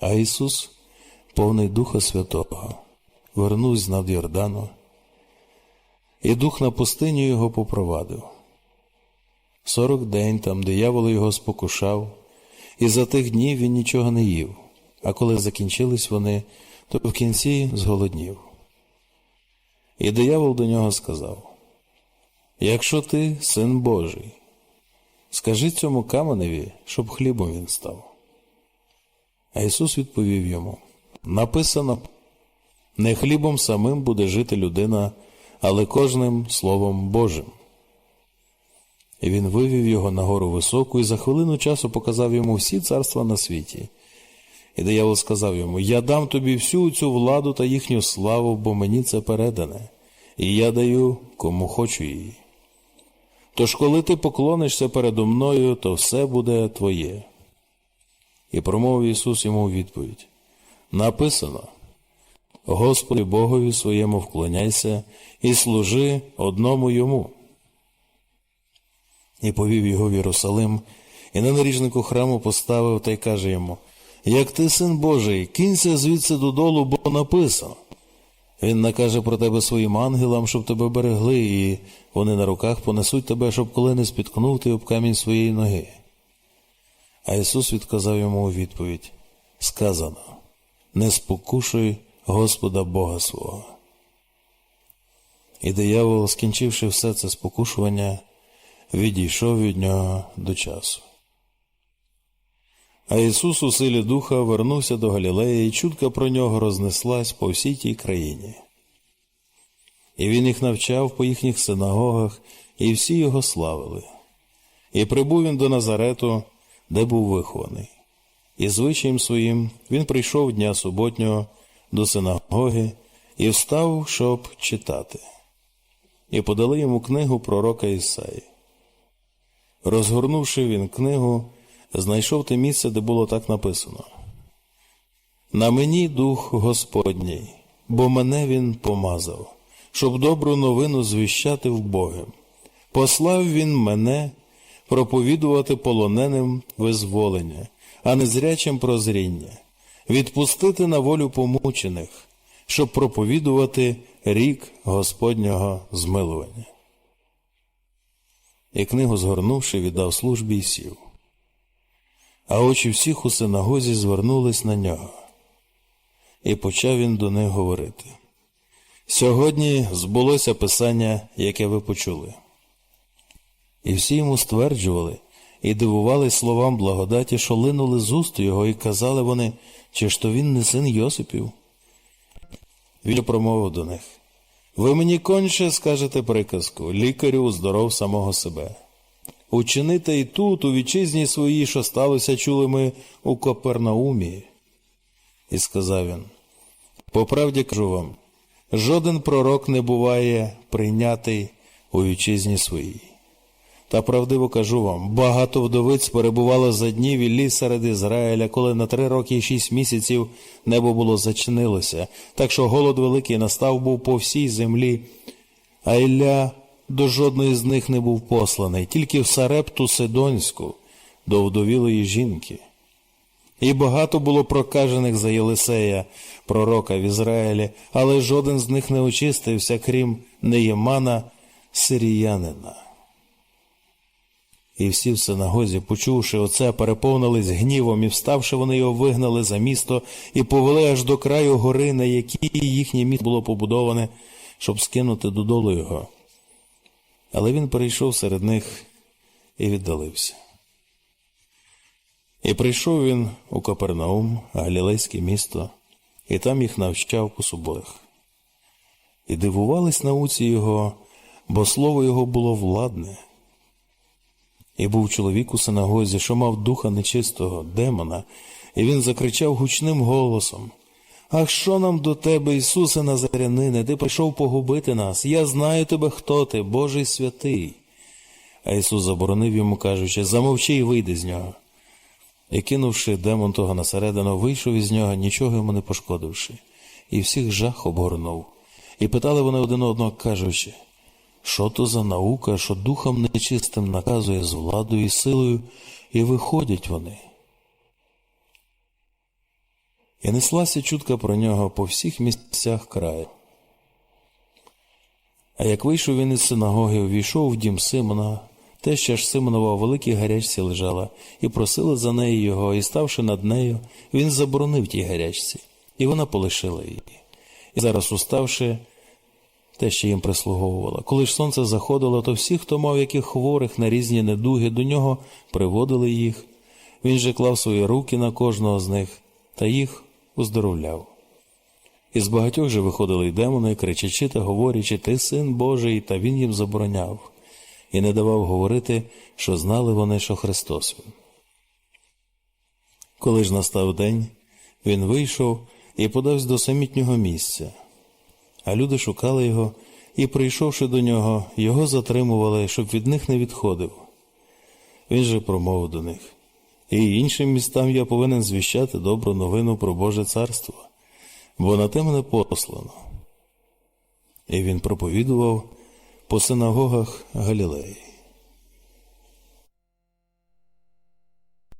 А Ісус, повний Духа Святого, вернувся над Йордану, і дух на пустиню його попровадив. Сорок день там диявол його спокушав, і за тих днів він нічого не їв, а коли закінчились вони, то в кінці зголоднів. І диявол до нього сказав: Якщо ти син Божий, скажи цьому каменеві, щоб хлібом він став. А Ісус відповів йому: Написано, не хлібом самим буде жити людина, але кожним Словом Божим. І він вивів його на гору високу і за хвилину часу показав йому всі царства на світі. І диявол сказав йому: Я дам тобі всю цю владу та їхню славу, бо мені це передане, і я даю кому хочу її. Тож, коли ти поклонишся передо мною, то все буде твоє. І промовив Ісус йому у відповідь: Написано: Господи Богові своєму вклоняйся і служи одному йому. І повів його в Єрусалим, і на наріжнику храму поставив та й каже йому: Як ти син Божий, кінься звідси додолу, бо написано. Він накаже про тебе своїм ангелам, щоб тебе берегли, і вони на руках понесуть тебе, щоб коли не спіткнув ти об камінь своєї ноги. А Ісус відказав йому у відповідь: Сказано: Не спокушуй Господа Бога свого. І диявол, скінчивши все це спокушування, відійшов від нього до часу. А Ісус у силі Духа вернувся до Галілеї, і чутка про нього рознеслась по всій тій країні. І він їх навчав по їхніх синагогах, і всі його славили. І прибув він до Назарету, де був вихований. І звичаєм своїм він прийшов дня суботнього до синагоги і встав, щоб читати. І подали йому книгу пророка Ісаї. Розгорнувши він книгу, знайшов те місце, де було так написано: На мені дух Господній, бо мене він помазав, щоб добру новину звіщати в Богом. Послав він мене проповідувати полоненим визволення, а незрячим прозріння, відпустити на волю помучених, щоб проповідувати рік Господнього змилування. І книгу згорнувши, віддав службі й сів. А очі всіх у синагозі звернулись на нього. І почав він до них говорити. Сьогодні збулося писання, яке ви почули. І всі йому стверджували і дивували словам благодаті, що линули з уст його, і казали вони, чи ж то він не син Йосипів. Він промовив до них Ви мені конче скажете приказку, лікарю здоров самого себе. Учинити і тут, у вітчизні своїй, що сталося, чули ми у Копернаумі. І сказав він: По правді кажу вам, жоден пророк не буває прийнятий у вітчизні своїй. Та правдиво кажу вам, багато вдовиць перебувало за днів і ліс серед Ізраїля, коли на три роки і шість місяців небо було зачинилося, так що голод великий настав був по всій землі, а Ілля до жодної з них не був посланий, тільки в Сарепту Сидонську, до вдовілої жінки. І багато було прокажених за Єлисея, пророка в Ізраїлі, але жоден з них не очистився, крім Неємана, сиріянина. І всі в синагозі, почувши оце, переповнились гнівом, і вставши, вони його вигнали за місто і повели аж до краю гори, на якій їхнє місто було побудоване, щоб скинути додолу його. Але він перейшов серед них і віддалився. І прийшов він у Капернаум, Галілейське місто, і там їх навчав по суботах. І дивувались науці його, бо слово його було владне. І був чоловік у синагозі, що мав духа нечистого, демона, і він закричав гучним голосом Ах, що нам до тебе, Ісусе Назарянине, ти прийшов погубити нас. Я знаю тебе, хто ти, Божий святий. А Ісус заборонив йому, кажучи, замовчи і вийди з нього. І кинувши демон того насередину, вийшов із нього, нічого йому не пошкодивши, і всіх жах обгорнув. І питали вони один одного, кажучи, що то за наука, що духом нечистим наказує з владою і силою, і виходять вони. І неслася чутка про нього по всіх місцях краю. А як вийшов він із синагоги, увійшов в дім Симона, те, що ж Симонова у великій гарячці лежала, і просили за неї його, і ставши над нею, він заборонив тій гарячці, і вона полишила її. І зараз, уставши, те, що їм прислуговувала. Коли ж сонце заходило, то всі, хто мав яких хворих на різні недуги, до нього приводили їх. Він же клав свої руки на кожного з них та їх уздоровляв. Із багатьох же виходили й демони, кричачи та говорячи, ти син Божий, та він їм забороняв, і не давав говорити, що знали вони, що Христос. Коли ж настав день, він вийшов і подався до самітнього місця. А люди шукали його і, прийшовши до нього, його затримували, щоб від них не відходив. Він же промовив до них і іншим містам я повинен звіщати добру новину про Боже царство, бо на те мене послано. І він проповідував по синагогах Галілеї.